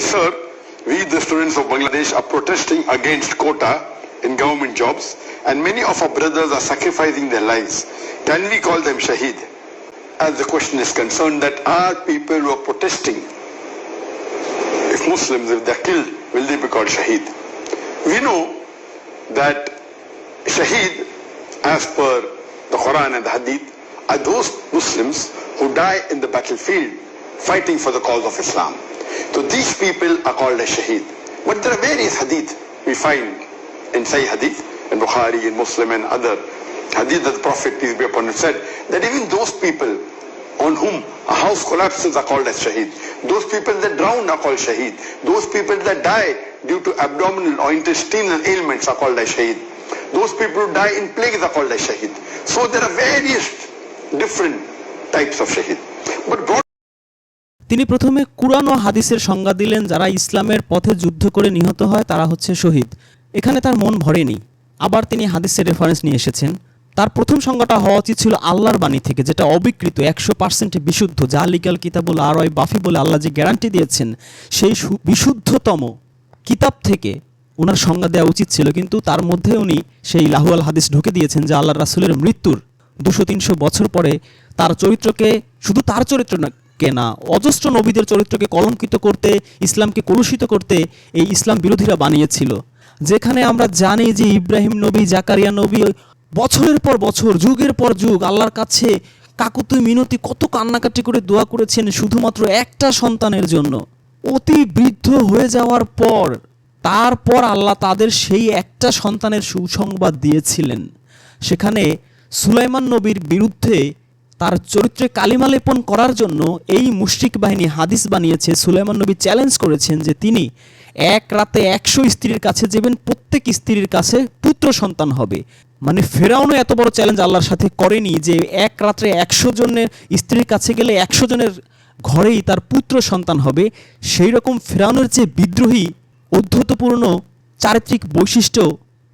Sir, we the students of Bangladesh are protesting against quota in government jobs and many of our brothers are sacrificing their lives. Can we call them shaheed? As the question is concerned that are people who are protesting, if Muslims, if they're killed, will they be called shaheed? We know that shaheed, as per the Quran and the Hadith, are those Muslims who die in the battlefield fighting for the cause of Islam. So these people are called as shaheed. But there are various hadith we find in Sahih Hadith, in Bukhari, in Muslim and other hadith that the Prophet, peace be upon him, said that even those people on whom a house collapses are called as shaheed. Those people that drown are called shaheed. Those people that die due to abdominal or intestinal ailments are called as shaheed. Those people who die in plagues are called as shaheed. So there are various different types of shaheed. But তিনি প্রথমে কুরআন ও হাদিসের সংজ্ঞা দিলেন, যারা ইসলামের পথে যুদ্ধ করে নিহত হয়, তারা হচ্ছে শহীদ। এখানে তার মন ভরেনি। আবার তিনি হাদিসের রেফারেন্স নিয়ে এসেছেন। তার প্রথম সংজ্ঞাটা হওয়া উচিত ছিল আল্লাহর বাণী থেকে, যেটা অবিকৃত, একশো পার্সেন্ট বিশুদ্ধ। যা লিগাল কিতাবুল আর ওই বাফি বলে আল্লাহ যে গ্যারান্টি দিয়েছেন, সেই বিশুদ্ধতম কিতাব থেকে ওনার সংজ্ঞা দেওয়া উচিত ছিল। কিন্তু তার মধ্যে উনি সেই লাহুয়াল হাদিস ঢুকে দিয়েছেন যে আল্লাহ রাসুলের মৃত্যুর দুশো তিনশো বছর পরে তার চরিত্রকে, শুধু তার চরিত্র না কে না অজস্র নবীদের চরিত্রকে কলঙ্কিত করতে, ইসলামকে কলুষিত করতে এই ইসলাম বিরোধীরা বানিয়েছিল। যেখানে আমরা জানি যে ইব্রাহিম নবী, জাকারিয়া নবী বছরের পর বছর, যুগের পর যুগ, আল্লাহর কাছে কাকুতুই মিনতি কত কান্নাকাটি করে দোয়া করেছেন শুধুমাত্র একটা সন্তানের জন্য। অতি বৃদ্ধ হয়ে যাওয়ার পর, তারপর আল্লাহ তাদের সেই একটা সন্তানের সুসংবাদ দিয়েছিলেন। সেখানে সুলাইমান নবীর বিরুদ্ধে তার চরিত্রে কালিমা লেপন করার জন্য এই মুশরিক বাহিনী হাদিস বানিয়েছে। সুলাইমান নবী চ্যালেঞ্জ করেছেন যে তিনি এক রাতে একশো স্ত্রীর কাছে যাবেন, প্রত্যেক স্ত্রীর কাছে পুত্র সন্তান হবে। মানে ফেরাউনও এত বড় চ্যালেঞ্জ আল্লাহর সাথে করেনি যে এক রাত্রে একশো জনের স্ত্রীর কাছে গেলে একশো জনের ঘরেই তার পুত্র সন্তান হবে। সেই রকম ফেরাউনের যে বিদ্রোহী অধ্যতপূর্ণ চারিত্রিক বৈশিষ্ট্য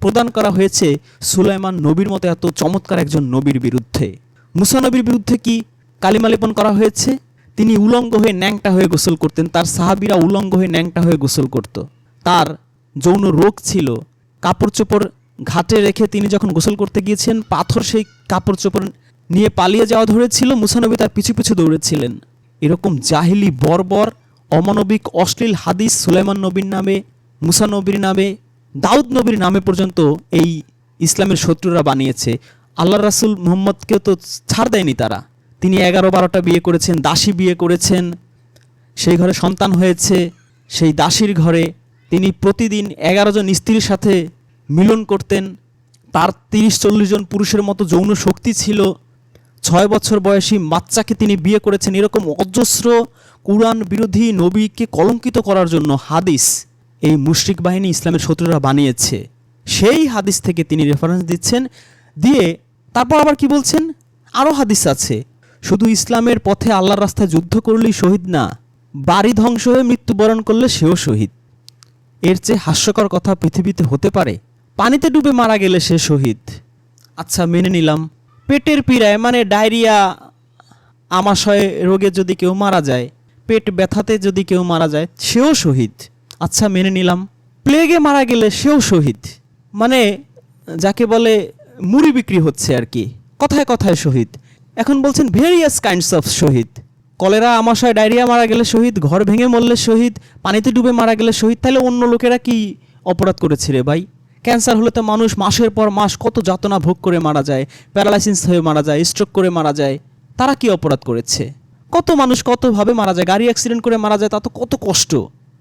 প্রদান করা হয়েছে সুলাইমান নবীর মতো এত চমৎকার একজন নবীর বিরুদ্ধে। মুসা নবীর বিরুদ্ধে কি কালিমা লেপন করা হয়েছে? তিনি উলঙ্গ হয়ে ন্যাংটা হয়ে গোসল করতেন। তার সাহাবিরা উলঙ্গ হয়ে ন্যাংটা হয়ে গোসল করত। তার যৌন রোগ ছিল। কাপড় চোপড় ঘাটে রেখে তিনি যখন গোসল করতে গিয়েছেন, পাথর সেই কাপড় চোপড় নিয়ে পালিয়ে যাওয়া ধরেছিল। মুসানবী তার পিছু পিছু দৌড়েছিলেন। এরকম জাহিলি, বর্বর, অমানবিক, অশ্লীল হাদিস সুলাইমান নবীর নামে, মুসানবীর নামে, দাউদ নবীর নামে পর্যন্ত এই ইসলামের শত্রুরা বানিয়েছে। আল্লাহ রাসুল মোহাম্মদকেও তো ছাড় দেয়নি তারা। তিনি এগারো বারোটা বিয়ে করেছেন, দাসী বিয়ে করেছেন, সেই ঘরে সন্তান হয়েছে, সেই দাসীর ঘরে তিনি প্রতিদিন এগারো জন স্ত্রীর সাথে মিলন করতেন। তার তিরিশ চল্লিশ জন পুরুষের মতো যৌন শক্তি ছিল। ছয় বছর বয়সী বাচ্চাকে তিনি বিয়ে করেছেন এরকম অজস্র কুরআন বিরোধী নবীকে কলঙ্কিত করার জন্য হাদিস এই মুশরিক বাহিনী ইসলামের শত্রুরা বানিয়েছে। সেই হাদিস থেকে তিনি রেফারেন্স দিচ্ছেন দিয়ে তারপর আবার কি বলছেন? আরও হাদিস আছে। শুধু ইসলামের পথে আল্লাহর রাস্তায় যুদ্ধ করলেই শহীদ না, বাড়ি ধ্বংস হয়ে মৃত্যুবরণ করলে সেও শহীদ। এর চেয়ে হাস্যকর কথা পৃথিবীতে হতে পারে, পানিতে ডুবে মারা গেলে সে শহীদ। আচ্ছা মেনে নিলাম। পেটের পীড়ায় মানে ডায়রিয়া, আমাশয় রোগে যদি কেউ মারা যায়, পেট ব্যথাতে যদি কেউ মারা যায়, সেও শহীদ। আচ্ছা মেনে নিলাম। প্লেগে মারা গেলে সেও শহীদ। মানে যাকে বলে মুড়ি বিক্রি হচ্ছে আর কি। কথায় কথায় শহীদ। এখন বলছেন ভেরিয়াস কাইন্ডস অফ শহীদ। কলেরা আমাশয় ডায়রিয়া মারা গেলে শহীদ, ঘর ভেঙে মরলে শহীদ, পানিতে ডুবে মারা গেলে শহীদ, তাহলে অন্য লোকেরা কি অপরাধ করেছে রে ভাই? ক্যান্সার হলে তো মানুষ মাসের পর মাস কত যাতনা ভোগ করে মারা যায় প্যারালাইসিস হয়ে মারা যায় স্ট্রোক করে মারা যায়। তারা কি অপরাধ করেছে? কত মানুষ কতভাবে মারা যায়, গাড়ি অ্যাক্সিডেন্ট করে মারা যায়, তা তো কত কষ্ট।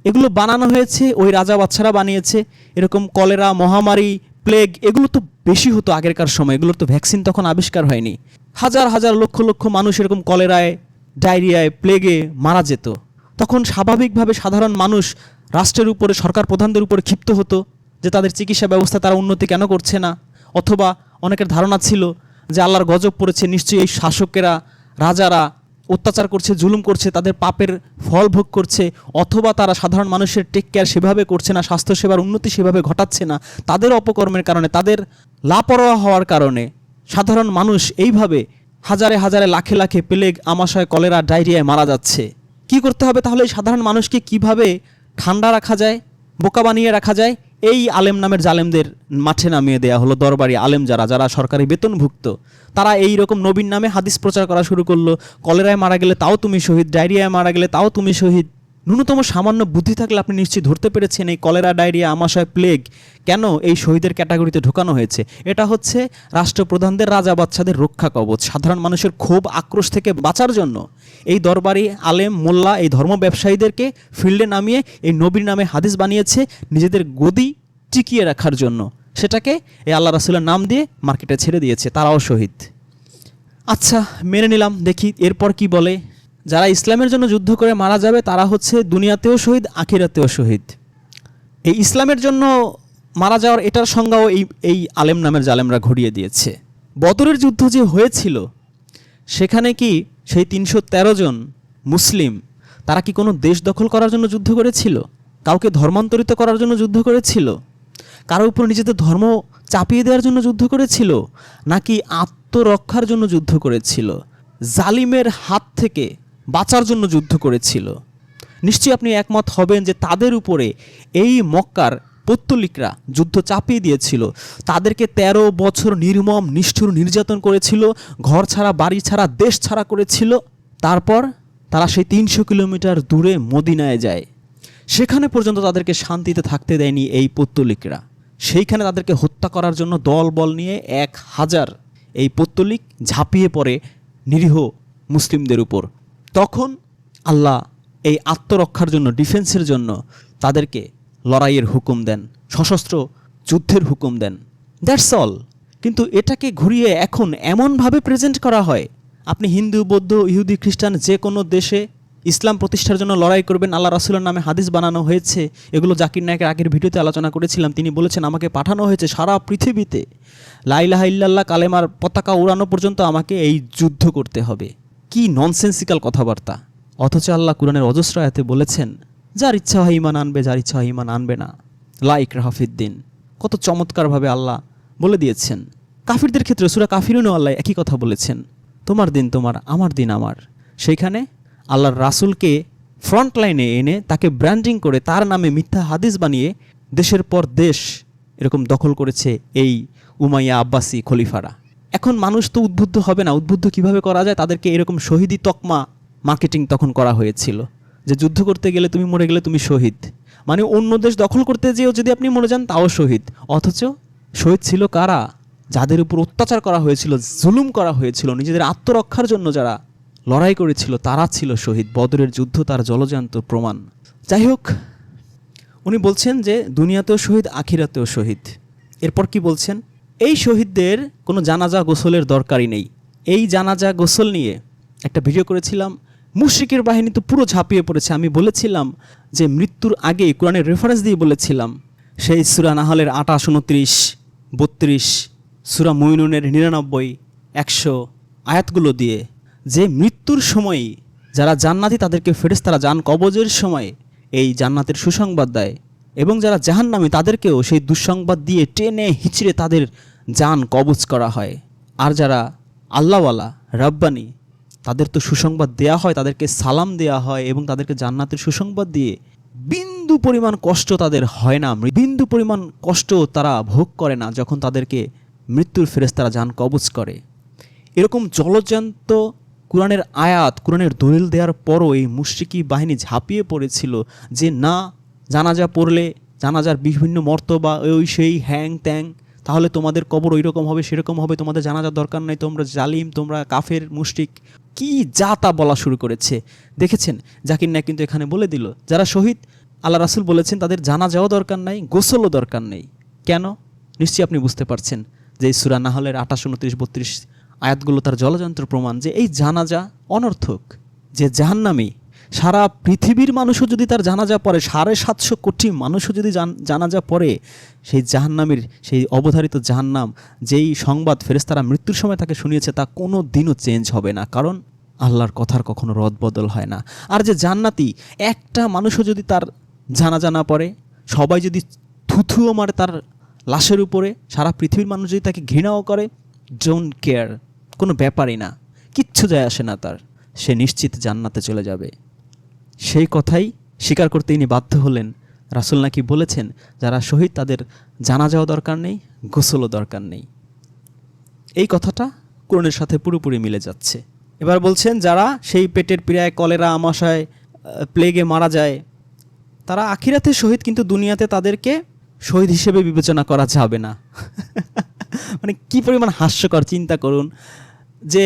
এগুলো বানানো হয়েছে, ওই রাজা বাচ্চারা বানিয়েছে। এরকম কলেরা, মহামারী প্লেগ এগুলো তো বেশি হতো আগেরকার সময়। এগুলোর তো ভ্যাকসিন তখন আবিষ্কার হয়নি। হাজার হাজার, লক্ষ লক্ষ মানুষ এরকম কলেরায়, ডায়রিয়ায় প্লেগে মারা যেত। তখন স্বাভাবিকভাবে সাধারণ মানুষ রাষ্ট্রের উপরে, সরকার প্রধানদের উপরে ক্ষিপ্ত হতো যে তাদের চিকিৎসা ব্যবস্থা তারা উন্নতি কেন করছে না। অথবা অনেকের ধারণা ছিল যে আল্লাহর গজব পড়েছে, নিশ্চয়ই এই শাসকেরা, রাজারা অত্যাচার করছে, জুলুম করছে, তাদের পাপের ফল ভোগ করছে, অথবা তারা সাধারণ মানুষের টেক কেয়ার সেভাবে করছে না, স্বাস্থ্যসেবার উন্নতি সেভাবে ঘটাচ্ছে না, তাদের অপকর্মের কারণে, তাদের লাপরোয়া হওয়ার কারণে সাধারণ মানুষ এইভাবে হাজারে হাজারে লাখে লাখে প্লেগ আমাশয়, কলেরা, ডায়রিয়ায় মারা যাচ্ছে। কি করতে হবে তাহলে? সাধারণ মানুষকে কীভাবে ঠান্ডা রাখা যায়, বোকা বানিয়ে রাখা যায়? এই আলেম নামের জালেমদের মাঠে নামিয়ে দেয়া হলো দরবারি আলেম যারা যারা সরকারি বেতনভুক্ত। তারা এই রকম নবীন নামে হাদিস প্রচার করা শুরু করল। কলেরায় মারা গেলে তাও তুমি শহীদ, ডায়রিয়ায় মারা গেলে তাও তুমি শহীদ। ন্যূনতম সামান্য বুদ্ধি থাকলে আপনি নিশ্চয়ই ধরতে পেরেছেন এই কলেরা, ডায়রিয়া, আমাশয়, প্লেগ কেন এই শহীদের ক্যাটাগরিতে ঢোকানো হয়েছে? এটা হচ্ছে রাষ্ট্রপ্রধানদের, রাজা বাচ্চাদের রক্ষা কবচ। সাধারণ মানুষের ক্ষোভ, আক্রোশ থেকে বাঁচার জন্য এই দরবারি আলেম, মোল্লা, এই ধর্ম ব্যবসায়ীদেরকে ফিল্ডে নামিয়ে, এই নবীর নামে হাদিস বানিয়েছে নিজেদের গদি টিকিয়ে রাখার জন্য। সেটাকে এই আল্লাহ রাসুলের নাম দিয়ে মার্কেটে ছেড়ে দিয়েছে। তারাও শহীদ। আচ্ছা মেনে নিলাম, দেখি এরপর কি বলে। যারা ইসলামের জন্য যুদ্ধ করে মারা যাবে, তারা হচ্ছে দুনিয়াতেও শহীদ, আখিরাতেও শহীদ। এই ইসলামের জন্য মারা যাওয়ার এটার সংজ্ঞাও এই এই আলেম নামের জালেমরা ঘুরিয়ে দিয়েছে। বদরের যুদ্ধ যে হয়েছিল, সেখানে কি সেই তিনশো তেরো জন মুসলিম, তারা কি কোনো দেশ দখল করার জন্য যুদ্ধ করেছিল? কাউকে ধর্মান্তরিত করার জন্য যুদ্ধ করেছিল? কারও উপর নিজেদের ধর্ম চাপিয়ে দেওয়ার জন্য যুদ্ধ করেছিল? নাকি আত্মরক্ষার জন্য যুদ্ধ করেছিল? জালিমের হাত থেকে বাঁচার জন্য যুদ্ধ করেছিল। নিশ্চয়ই আপনি একমত হবেন যে তাদের উপরে এই মক্কার পত্তলিকরা যুদ্ধ চাপিয়ে দিয়েছিল। তাদেরকে ১৩ বছর নির্মম, নিষ্ঠুর নির্যাতন করেছিল, ঘর ছাড়া, বাড়ি ছাড়া, দেশ ছাড়া করেছিল। তারপর তারা সেই তিনশো কিলোমিটার দূরে মদিনায় যায়। সেখানে পর্যন্ত তাদেরকে শান্তিতে থাকতে দেয়নি এই পত্তলিকরা। সেইখানে তাদেরকে হত্যা করার জন্য দল বল নিয়ে এক হাজার এই পত্তলিক ঝাঁপিয়ে পড়ে নিরীহ মুসলিমদের উপর। তখন আল্লাহ এই আত্মরক্ষার জন্য ডিফেন্সের জন্য তাদেরকে লড়াইয়ের হুকুম দেন, সশস্ত্র যুদ্ধের হুকুম দেন। দ্যাটস অল কিন্তু এটাকে ঘুরিয়ে এখন এমনভাবে প্রেজেন্ট করা হয়, আপনি হিন্দু, বৌদ্ধ, ইহুদি, খ্রিস্টান যে কোনো দেশে ইসলাম প্রতিষ্ঠার জন্য লড়াই করবেন আল্লাহ রাসুলের নামে হাদিস বানানো হয়েছে, এগুলো জাকির নায়কের আগের ভিডিওতে আলোচনা করেছিলাম, তিনি বলেছেন, আমাকে পাঠানো হয়েছে সারা পৃথিবীতে লাইলাহা ইল্লাল্লাহ, কালেমার পতাকা উড়ানো পর্যন্ত আমাকে এই যুদ্ধ করতে হবে। কি ননসেন্সিক্যাল কথাবার্তা? অথচ আল্লাহ কুরআনের অজস্র আয়াতে বলেছেন, যার ইচ্ছা হয় ইমান আনবে, যার ইচ্ছা হয় ইমান আনবে না। লাইক রাহাফিদ্দিন কত চমৎকারভাবে আল্লাহ বলে দিয়েছেন। কাফিরদের ক্ষেত্রে সুরা কাফিরুনও আল্লাহ একই কথা বলেছেন, তোমার দিন তোমার, আমার দিন আমার। সেইখানে আল্লাহর রাসূলকে ফ্রন্ট লাইনে এনে তাকে ব্র্যান্ডিং করে তার নামে মিথ্যা হাদিস বানিয়ে দেশের পর দেশ এরকম দখল করেছে এই উমাইয়া আব্বাসি খলিফারা। এখন মানুষ তো উদ্বুদ্ধ হবে না। উদ্বুদ্ধ কীভাবে করা যায়? তাদেরকে এরকম শহীদি তকমা মার্কেটিং তখন করা হয়েছিল। যে যুদ্ধ করতে গেলে তুমি মরে গেলে তুমি শহীদ। মানে অন্য দেশ দখল করতে যেও যদি আপনি মরে যান, তাও শহীদ। অথচ শহীদ ছিল কারা? যাদের উপর অত্যাচার করা হয়েছিল, জুলুম করা হয়েছিল, নিজেদের আত্মরক্ষার জন্য যারা লড়াই করেছিল, তারা ছিল শহীদ। বদরের যুদ্ধ তার জলজান্ত প্রমাণ। যাই হোক, উনি বলছেন যে, দুনিয়াতেও শহীদ, আখিরাতেও শহীদ। এরপর কি বলছেন? এই শহীদদের কোনো জানাজা গোসলের দরকারই নেই। এই জানাজা গোসল নিয়ে একটা ভিডিও করেছিলাম। মুশরিকের বাহিনী তো পুরো ঝাঁপিয়ে পড়েছে। আমি বলেছিলাম যে মৃত্যুর আগে কোরআনের রেফারেন্স দিয়ে বলেছিলাম। সেই সুরা নাহলের আটাশ উনত্রিশ, বত্রিশ, সুরা মইনুনের নিরানব্বই, একশো আয়াতগুলো দিয়ে যে মৃত্যুর সময়ই যারা জান্নাতি তাদেরকে ফেরেশতারা যান কবজের সময় এই জান্নাতের সুসংবাদ দেয় এবং যারা জাহান্নামী তাদেরকেও সেই দুঃসংবাদ দিয়ে টেনে হিচড়ে তাদের যান কবজ করা হয়। আর যারা আল্লাহওয়ালা, রব্বানি, তাদের তো সুসংবাদ দেয়া হয়, তাদেরকে সালাম দেয়া হয় এবং তাদেরকে জান্নাতের সুসংবাদ দিয়ে বিন্দু পরিমাণ কষ্ট তাদের হয় না। বিন্দু পরিমাণ কষ্ট তারা ভোগ করে না যখন তাদেরকে মৃত্যুর ফেরেশতারা যান কবজ করে। এরকম জলজান্ত কোরআনের আয়াত, কোরআনের দলিল দেওয়ার পরও এই মুশরিকি বাহিনী ঝাঁপিয়ে পড়েছিল যে না, জানাজা পড়লে জানাজার বিভিন্ন মর্তবা, ওই সেই হ্যাং ত্যাং তাহলে তোমাদের কবর ওই রকম হবে, সেরকম হবে, তোমাদের জানাজার দরকার নাই, তোমরা জালিম, তোমরা কাফের, মুশরিক, কি যা তা বলা শুরু করেছে। দেখেছেন? জাকির নায়ক কিন্তু এখানে বলে দিল, যারা শহীদ, আল্লাহ রাসুল বলেছেন তাদের জানা জানাজাও দরকার নাই, গোসলও দরকার নেই। কেন? নিশ্চয়ই আপনি বুঝতে পারছেন যে সুরা নাহলের আঠাশ, উনত্রিশ, বত্রিশ আয়াতগুলো তার জলযন্ত্র প্রমাণ যে এই জানাজা অনর্থক, যে জাহান্নামী সারা পৃথিবীর মানুষও যদি তার জানাজা পড়ে, সাড়ে সাতশো কোটি মানুষও যদি জান- জানাজা পড়ে, সেই জাহান্নামের, সেই অবধারিত জাহান্নাম, যেই সংবাদ ফেরেস্তারা মৃত্যুর সময় তাকে শুনিয়েছে, তা কোনো দিনও চেঞ্জ হবে না। কারণ আল্লাহর কথার কখনো রদবদল হয় না। আর যে জান্নাতি, একটা মানুষও যদি তার জানাজা না পড়ে, সবাই যদি থুথুও মারে তার লাশের উপরে, সারা পৃথিবীর মানুষ যদি তাকে ঘৃণাও করে ডোন্ট কেয়ার কোনো ব্যাপারই না। কিচ্ছু যায় আসে না তার। সে নিশ্চিত জান্নাতে চলে যাবে। সেই কথাই স্বীকার করতে ইনি বাধ্য হলেন। রাসুল নাকি বলেছেন, যারা শহীদ তাদের জানা যাওয়া দরকার নেই, গোসলও দরকার নেই। এই কথাটা কোরআনের সাথে পুরোপুরি মিলে যাচ্ছে। এবার বলছেন, যারা সেই পেটের পীড়ায় কলেরা, আমাশায় প্লেগে মারা যায়, তারা আখিরাতে শহীদ, কিন্তু দুনিয়াতে তাদেরকে শহীদ হিসেবে বিবেচনা করা যাবে না। মানে কি পরিমাণ হাস্যকর চিন্তা করুন যে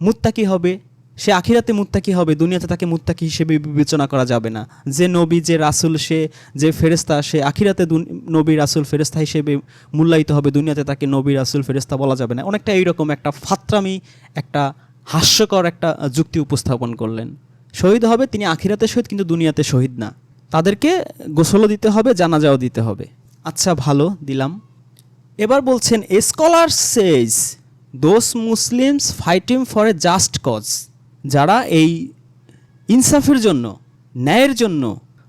মুত্তাকি হবে সে আখিরাতে মুত্তাকি হবে, দুনিয়াতে তাকে মুত্তাকি হিসেবে বিবেচনা করা যাবে না। যে নবী, যে রাসুল, সে, যে ফেরেস্তা সে আখিরাতে নবী, রাসুল ফেরেস্তা হিসেবে মূল্যায়িত হবে, দুনিয়াতে তাকে নবী, রাসুল ফেরেস্তা বলা যাবে না। অনেকটা এইরকম একটা ফাত্রামি, একটা হাস্যকর একটা যুক্তি উপস্থাপন করলেন। শহীদ হবে তিনি আখিরাতে শহীদ, কিন্তু দুনিয়াতে শহীদ না। তাদেরকে গোসলও দিতে হবে, জানাজাও দিতে হবে। আচ্ছা ভালো, দিলাম। এবার বলছেন scholar says those Muslims fighting for a just cause যারা এই ইনসাফের জন্য, ন্যায়ের জন্য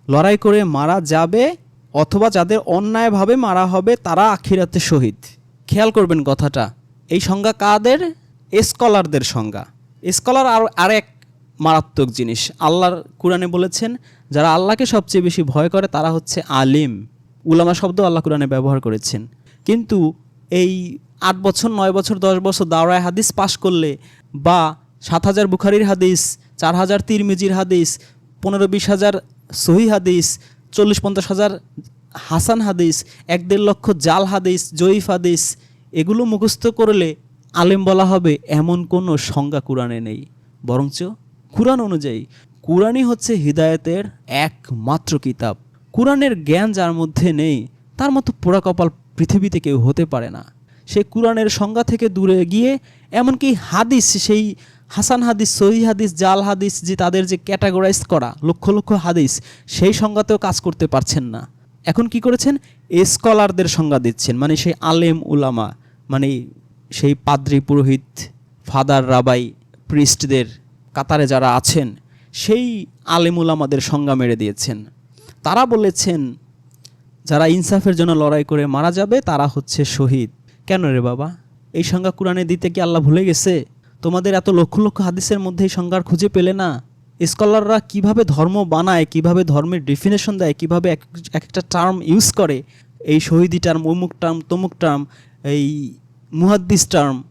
লড়াই করে মারা যাবে অথবা যাদের অন্যায়ভাবে মারা হবে, তারা আখিরাতে শহীদ। খেয়াল করবেন কথাটা, এই সংজ্ঞা কাদের? স্কলারদের সংজ্ঞা। স্কলার আর, আরেক মারাত্মক জিনিস, আল্লাহর কোরআনে বলেছেন, যারা আল্লাহকে সবচেয়ে বেশি ভয় করে, তারা হচ্ছে আলিম। উলামা শব্দ আল্লাহ কোরআনে ব্যবহার করেছেন। কিন্তু এই আট বছর, নয় বছর, দশ বছর দাওরায় হাদিস পাশ করলে বা সাত হাজার বুখারির হাদিস, চার হাজার তিরমিজির হাদিস পনেরো বিশ হাজার সহি হাদিস চল্লিশ পঞ্চাশ হাজার হাসান হাদিস এক দেড় লক্ষ জাল হাদিস, জয়ীফ হাদিস, এগুলো মুখস্থ করলে আলেম বলা হবে এমন কোনো সংজ্ঞা কোরআনে নেই। বরঞ্চ কোরআন অনুযায়ী, কোরআনই হচ্ছে হৃদায়তের একমাত্র কিতাব। কোরআনের জ্ঞান যার মধ্যে নেই, তার মতো পোড়া কপাল পৃথিবীতে কেউ হতে পারে না। সে কোরআনের সংজ্ঞা থেকে দূরে গিয়ে, এমনকি হাদিস সেই হাসান হাদিস, সহি হাদিস, জাল হাদিস যে তাদের যে ক্যাটাগরাইজ করা, লক্ষ লক্ষ হাদিস, সেই সংজ্ঞাতেও কাজ করতে পারছেন না। এখন কি করেছেন? স্কলারদের সংজ্ঞা দিচ্ছেন। মানে সেই আলেম উলামা মানে সেই পাদ্রী পুরোহিত, ফাদার, রাবাই, প্রিস্টদের কাতারে যারা আছেন, সেই আলেমুল আমাদের সংজ্ঞা মেরে দিয়েছেন। তারা বলেছেন, যারা ইনসাফের জন্য লড়াই করে মারা যাবে, তারা হচ্ছে শহীদ। কেন রে বাবা? এই সংজ্ঞা কোরআনে দিতে কি আল্লাহ ভুলে গেছে? তোমাদের এত লক্ষ লক্ষ হাদিসের মধ্যে এই সংজ্ঞার খুঁজে পেলে না? স্কলাররা কীভাবে ধর্ম বানায়, কীভাবে ধর্মের ডেফিনেশন দেয়, কীভাবে এক এক একটা টার্ম ইউজ করে? এই শহীদি টার্ম অমুক টার্ম তমুক টার্ম এই মুহাদ্দিস টার্ম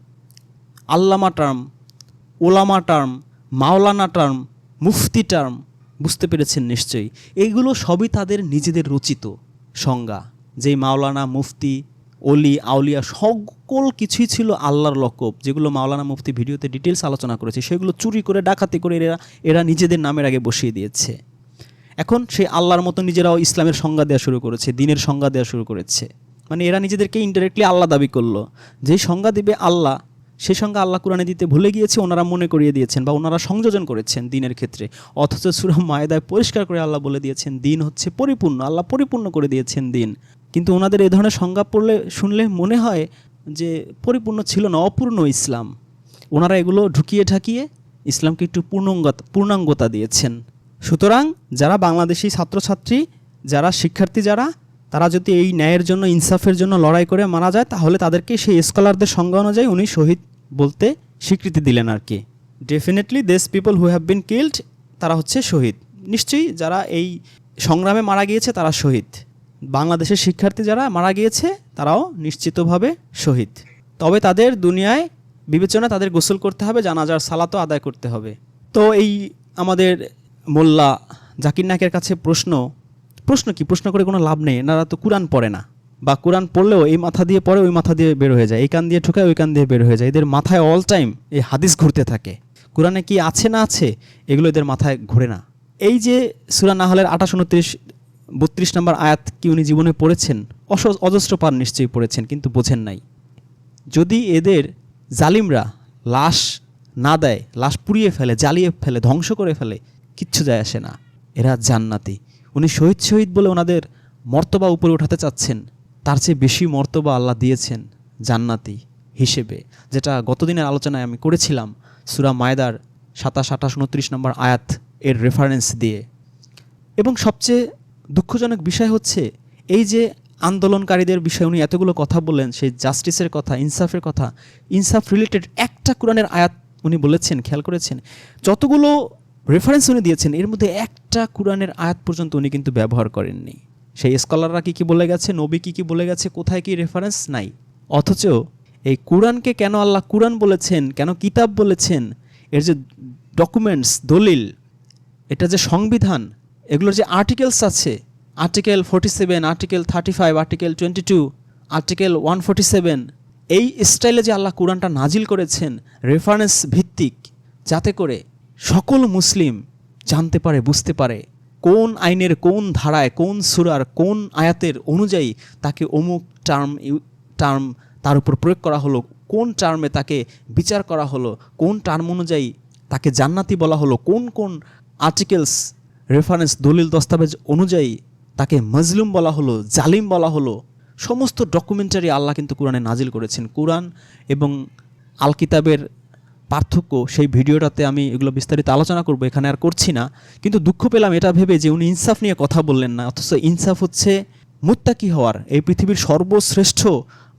আল্লামা টার্ম ওলামা টার্ম মাওলানা টার্ম মুফতি টার্ম বুঝতে পেরেছেন নিশ্চয়ই। এইগুলো সবই তাদের নিজেদের রচিত সংজ্ঞা। যেই মাওলানা, মুফতি অলি আউলিয়া সকল কিছুই ছিল আল্লাহর লকব যেগুলো মাওলানা মুফতি ভিডিওতে ডিটেলস আলোচনা করেছে, সেগুলো চুরি করে, ডাকাতি করে এরা এরা নিজেদের নামের আগে বসিয়ে দিয়েছে। এখন সেই আল্লাহর মতো নিজেরাও ইসলামের সংজ্ঞা দেওয়া শুরু করেছে, দিনের সংজ্ঞা দেওয়া শুরু করেছে। মানে এরা নিজেদেরকে ইনডাইরেক্টলি আল্লাহ দাবি করল। যেই সংজ্ঞা দিবে আল্লাহ সেই সংজ্ঞা আল্লাহ কোরআনে দিতে ভুলে গিয়েছে, ওনারা মনে করিয়ে দিয়েছেন বা ওনারা সংযোজন করেছেন দিনের ক্ষেত্রে। অথচ সুরা মায়েদায় পরিষ্কার করে আল্লাহ বলে দিয়েছেন, দিন হচ্ছে পরিপূর্ণ, আল্লাহ পরিপূর্ণ করে দিয়েছেন দিন। কিন্তু ওনাদের এই ধরনের সংজ্ঞা পড়লে, শুনলে মনে হয় যে পরিপূর্ণ ছিল না, অপূর্ণ ইসলাম। ওনারা এগুলো ঢুকিয়ে ঢাকিয়ে ইসলামকে একটু পূর্ণাঙ্গতা পূর্ণাঙ্গতা দিয়েছেন। সুতরাং যারা বাংলাদেশি ছাত্রছাত্রী, যারা শিক্ষার্থী যারা, তারা যদি এই ন্যায়ের জন্য, ইনসাফের জন্য লড়াই করে মারা যায়, তাহলে তাদেরকে সেই স্কলারদের সংজ্ঞা অনুযায়ী উনি শহীদ বলতে স্বীকৃতি দিলেন আর কি। ডেফিনেটলি দেশ people who have been killed তারা হচ্ছে শহীদ। নিশ্চয়ই যারা এই সংগ্রামে মারা গিয়েছে, তারা শহীদ। বাংলাদেশের শিক্ষার্থী যারা মারা গিয়েছে, তারাও নিশ্চিতভাবে শহীদ। তবে তাদের দুনিয়ায় বিবেচনা তাদের গোসল করতে হবে, জানাজার সালাতও আদায় করতে হবে। তো এই আমাদের মোল্লা জাকির নাকের কাছে প্রশ্ন প্রশ্ন কি? প্রশ্ন করে কোনো লাভ নেই, এনারা তো কোরআন পড়ে না। বা কোরআন পড়লেও এই মাথা দিয়ে পড়ে, ওই মাথা দিয়ে বের হয়ে যায়। এই কান দিয়ে ঠোকায়, ওই কান দিয়ে বের হয়ে যায়। এদের মাথায় অল টাইম এই হাদিস ঘুরতে থাকে। কোরআনে কি আছে না আছে, এগুলো এদের মাথায় ঘোরে না। এই যে সুরা নাহলের আঠাশ, উনত্রিশ বত্রিশ নম্বর আয়াত, কি উনি জীবনে পড়েছেন? অস- অজস্র পার নিশ্চয়ই পড়েছেন, কিন্তু বোঝেন নাই। যদি এদের জালিমরা লাশ না দেয়, লাশ পুড়িয়ে ফেলে, জ্বালিয়ে ফেলে, ধ্বংস করে ফেলে, কিচ্ছু যায় আসে না। এরা জান্নাতি। উনি শহীদ শহীদ বলে ওনাদের মর্তবা উপরে উঠাতে চাচ্ছেন। তার চেয়ে বেশি মর্তবা আল্লাহ দিয়েছেন জান্নাতি হিসেবে, যেটা গতদিনের আলোচনায় আমি করেছিলাম, সুরা মায়দার সাতাশ, আঠাশ, উনত্রিশ নম্বর আয়াত এর রেফারেন্স দিয়ে। এবং সবচেয়ে দুঃখজনক বিষয় হচ্ছে, এই যে আন্দোলনকারীদের বিষয়ে উনি এতগুলো কথা বললেন, সেই জাস্টিসের কথা, ইনসাফের কথা, ইনসাফ রিলেটেড একটা কোরআনের আয়াত উনি বলেছেন, খেয়াল করেছেন, যতগুলো রেফারেন্স উনি দিয়েছেন, এর মধ্যে একটা কোরআনের আয়াত পর্যন্ত উনি কিন্তু ব্যবহার করেননি। সেই স্কলাররা কি কি বলে গেছে, নবী কি কি বলে গেছে, কোথায় কি রেফারেন্স নাই। অথচ এই কোরআনকে কেন আল্লাহ কোরআন বলেছেন, কেন কিতাব বলেছেন, এর যে ডকুমেন্টস দলিল, এটা যে সংবিধান এগুলোর যে আর্টিকেলস আছে article forty seven article thirty five article twenty two article one forty seven এই স্টাইলে যে আল্লাহ কোরআনটা নাজিল করেছেন রেফারেন্স ভিত্তিক, যাতে করে সকল মুসলিম জানতে পারে, বুঝতে পারে কোন আইনের কোন ধারায়, কোন সুরার কোন আয়াতের অনুযায়ী তাকে অমুক টার্ম টার্ম তার উপর প্রয়োগ করা হলো, কোন টার্মে তাকে বিচার করা হলো, কোন টার্ম অনুযায়ী তাকে জান্নাতি বলা হলো, কোন কোন আর্টিকেলস রেফারেন্স দলিল দস্তাবেজ অনুযায়ী তাকে মজলুম বলা হলো, জালিম বলা হলো। সমস্ত ডকুমেন্টারি আল্লাহ কিন্তু কোরআনে নাজিল করেছেন। কোরআন এবং আল কিতাবের পার্থক্য সেই ভিডিওটাতে আমি এগুলো বিস্তারিত আলোচনা করব, এখানে আর করছি না। কিন্তু দুঃখ পেলাম এটা ভেবে যে উনি ইনসাফ নিয়ে কথা বললেন না, অথচ ইনসাফ হচ্ছে মুত্তাকি হওয়ার, এই পৃথিবীর সর্বশ্রেষ্ঠ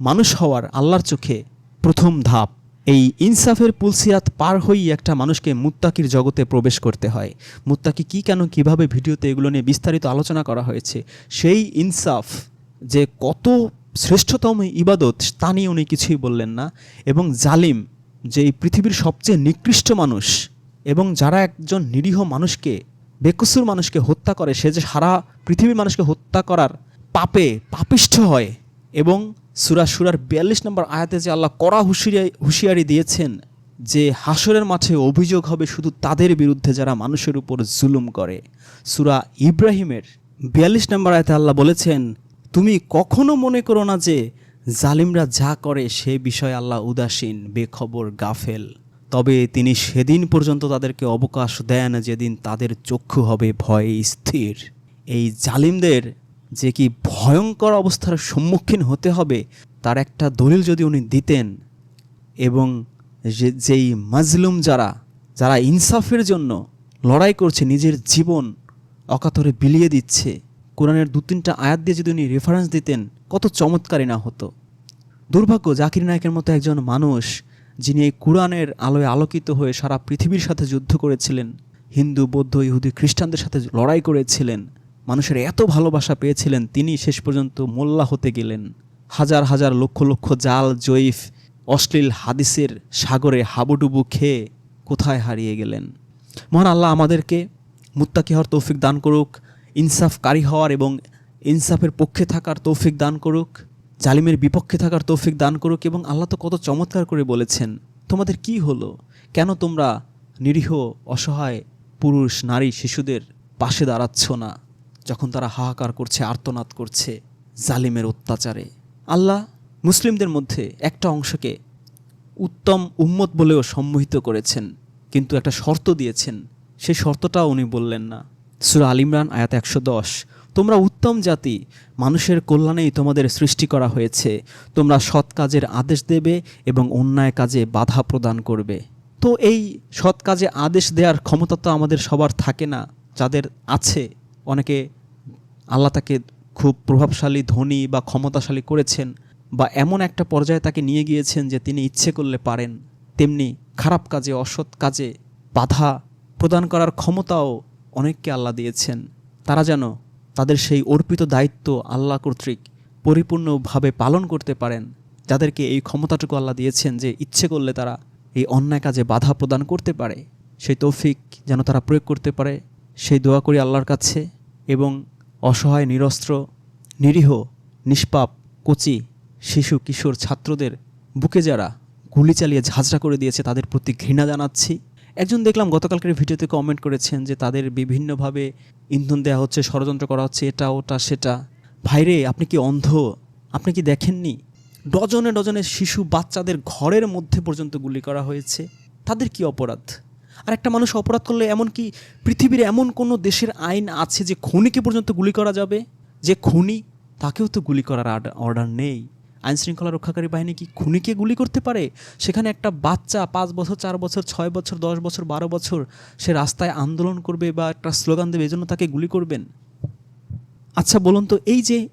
মানুষ হওয়ার আল্লাহর চোখে প্রথম ধাপ। এই ইনসাফের পুলসিরাত পার হয়েই একটা মানুষকে মুত্তাকির জগতে প্রবেশ করতে হয়। মুত্তাকি কি, কেন, কীভাবে ভিডিওতে এগুলো নিয়ে বিস্তারিত আলোচনা করা হয়েছে, সেই ইনসাফ যে কত শ্রেষ্ঠতম ইবাদত তা নিয়ে উনি কিছুই বললেন না এবং জালিম যে এই পৃথিবীর সবচেয়ে নিকৃষ্ট মানুষ এবং যারা একজন নিরীহ মানুষকে, বেকসুর মানুষকে হত্যা করে, সে যে সারা পৃথিবীর মানুষকে হত্যা করার পাপে পাপিষ্ঠ হয় এবং সুরা সুরার বিয়াল্লিশ নম্বর আয়াতে যে আল্লাহ কড়া হুঁশিয়ারি হুঁশিয়ারি দিয়েছেন যে হাসরের মাঠে অভিযোগ হবে শুধু তাদের বিরুদ্ধে যারা মানুষের উপর জুলুম করে। সুরা ইব্রাহিমের বিয়াল্লিশ নম্বর আয়তে আল্লাহ বলেছেন, তুমি কখনো মনে করো না যে জালিমরা যা করে সে বিষয়ে আল্লাহ উদাসীন, বেখবর, গাফেল। তবে তিনি সেদিন পর্যন্ত তাদেরকে অবকাশ দেন, যেদিন তাদের চক্ষু হবে ভয়ে স্থির। এই জালিমদের যে কি ভয়ঙ্কর অবস্থার সম্মুখীন হতে হবে, তার একটা দলিল যদি উনি দিতেন এবং যেই মাজলুম যারা যারা ইনসাফের জন্য লড়াই করছে, নিজের জীবন অকাতরে বিলিয়ে দিচ্ছে, কোরআনের দু তিনটা আয়াত দিয়ে যদি উনি রেফারেন্স দিতেন, কত চমৎকারই না হতো। দুর্ভাগ্য, জাকির নায়কের মতো একজন মানুষ, যিনি এই কোরআনের আলোয় আলোকিত হয়ে সারা পৃথিবীর সাথে যুদ্ধ করেছিলেন, হিন্দু, বৌদ্ধ, ইহুদি, খ্রিস্টানদের সাথে লড়াই করেছিলেন মানুষের এত ভালোবাসা পেয়েছিলেন, তিনি শেষ পর্যন্ত মোল্লা হতে গেলেন। হাজার হাজার লক্ষ লক্ষ জাল, জয়ীফ, অশ্লীল হাদিসের সাগরে হাবুডুবু খেয়ে কোথায় হারিয়ে গেলেন? মহান আল্লাহ আমাদেরকে মুত্তাকি হওয়ার তৌফিক দান করুক, ইনসাফকারী হওয়ার এবং ইনসাফের পক্ষে থাকার তৌফিক দান করুক, জালিমের বিপক্ষে থাকার তৌফিক দান করুক এবং আল্লাহ তো কত চমৎকার করে বলেছেন, তোমাদের কি হলো? কেন তোমরা নিরীহ, অসহায়, পুরুষ, নারী, শিশুদের পাশে দাঁড়াচ্ছ না? যখন তারা হাহাকার করছে, আর্তনাদ করছে জালিমের অত্যাচারে। আল্লাহ মুসলিমদের মধ্যে একটা অংশকে উত্তম উম্মত বলেও সম্মোহিত করেছেন, কিন্তু একটা শর্ত দিয়েছেন। সেই শর্তটাও উনি বললেন না। সুরা আল ইমরান, আয়াত একশো দশ। তোমরা উত্তম জাতি, মানুষের কল্যাণেই তোমাদের সৃষ্টি করা হয়েছে। তোমরা সৎ কাজের আদেশ দেবে এবং অন্যায় কাজে বাধা প্রদান করবে। তো এই সৎ কাজে আদেশ দেওয়ার ক্ষমতা তো আমাদের সবার থাকে না, যাদের আছে। অনেকে আল্লাহ তাকে খুব প্রভাবশালী, ধনী বা ক্ষমতাশালী করেছেন বা এমন একটা পর্যায়ে তাকে নিয়ে গিয়েছেন যে তিনি ইচ্ছে করলে পারেন। তেমনি খারাপ কাজে, অসৎ কাজে বাধা প্রদান করার ক্ষমতাও অনেককে আল্লাহ দিয়েছেন। তারা যেন তাদের সেই অর্পিত দায়িত্ব আল্লাহ কর্তৃক পরিপূর্ণভাবে পালন করতে পারেন। যাদেরকে এই ক্ষমতাটুকু আল্লাহ দিয়েছেন যে ইচ্ছে করলে তারা এই অন্যায় কাজে বাধা প্রদান করতে পারে। সেই তৌফিক যেন তারা প্রয়োগ করতে পারে। সেই দোয়া করি আল্লাহর কাছে এবং অসহায়, নিরস্ত্র, নিরীহ, নিষ্পাপ, কচি, শিশু, কিশোর ছাত্রদের বুকে যারা গুলি চালিয়ে ঝাঁঝরা করে দিয়েছে, তাদের প্রতি ঘৃণা জানাচ্ছি। একজন দেখলাম গতকালকের ভিডিওতে কমেন্ট করেছেন যে তাদের বিভিন্নভাবে ইন্ধন দেওয়া হচ্ছে, ষড়যন্ত্র করা হচ্ছে, এটা, ওটা, সেটা। ভাইরে, আপনি কি অন্ধ? আপনি কি দেখেননি? ডজনে ডজনে শিশু বাচ্চাদের ঘরের মধ্যে পর্যন্ত গুলি করা হয়েছে। তাদের কি অপরাধ? আর একটা মানুষ অপরাধ করলে এমন কি পৃথিবীর এমন কোনো দেশের আইন আছে যে খুনিকে পর্যন্ত গুলি করা যাবে? যে খুনি, তাকেও তো গুলি করার অর্ডার নেই। আইন শৃঙ্খলা রক্ষাকারী বাহিনী কি খুনিকে গুলি করতে পারে? সেখানে একটা বাচ্চা পাঁচ বছর, চার বছর, ছয় বছর, দশ বছর, বারো বছর, সে রাস্তায় আন্দোলন করবে বা একটা স্লোগান দেবে, এজন্য তাকে গুলি করবেন। আচ্ছা বলুন তো, এই যে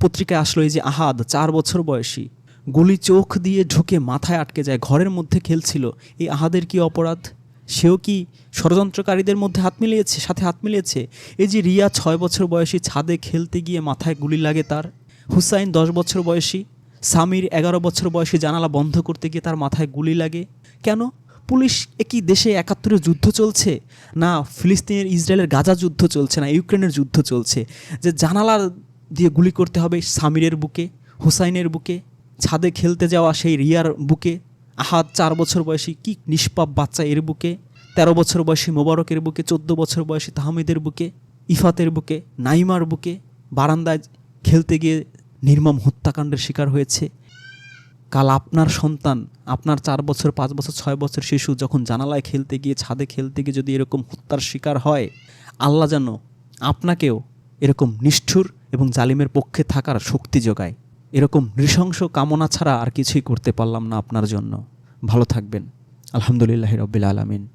পত্রিকায় আসলো, এই যে আহাদ, চার বছর বয়সী, গুলি চোখ দিয়ে ঢুকে মাথায় আটকে যায়, ঘরের মধ্যে খেলছিল, এই আহাদের কি অপরাধ? সেও কি ষড়যন্ত্রকারীদের মধ্যে হাত মিলিয়েছে, সাথে হাত মিলিয়েছে? এই যে রিয়া ছয় বছর বয়সী ছাদে খেলতে গিয়ে মাথায় গুলি লাগে তার। হুসাইন দশ বছর বয়সী। সামির এগারো বছর বয়সী জানালা বন্ধ করতে গিয়ে তার মাথায় গুলি লাগে। কেন? পুলিশ একই দেশে একাত্তরে যুদ্ধ চলছে? না, ফিলিস্তিনের ইসরায়েলের গাজা যুদ্ধ চলছে, না, ইউক্রেনের যুদ্ধ চলছে। যে জানালা দিয়ে গুলি করতে হবে সামিরের বুকে, হুসাইনের বুকে, ছাদে খেলতে যাওয়া সেই রিয়ার বুকে আহাদ চার বছর বয়সী কি নিষ্পাপ বাচ্চা এর বুকে? তেরো বছর বয়সী মোবারকের বুকে, চোদ্দ বছর বয়সী তাহমিদের বুকে ইফাতের বুকে, নাইমার বুকে, বারান্দায় খেলতে গিয়ে নির্মম হত্যাকাণ্ডের শিকার হয়েছে। কাল আপনার সন্তান, আপনার চার বছর, পাঁচ বছর, ছয় বছর শিশু যখন জানালায় খেলতে গিয়ে, ছাদে খেলতে গিয়ে যদি এরকম হত্যার শিকার হয়, আল্লাহ যেন আপনাকেও এরকম নিষ্ঠুর এবং জালিমের পক্ষে থাকার শক্তি যোগায়। এরকম নৃশংস কামনা ছাড়া আর কিছুই করতে পারলাম না আপনার জন্য। ভালো থাকবেন। আলহামদুলিল্লাহ রবিল আলমিন।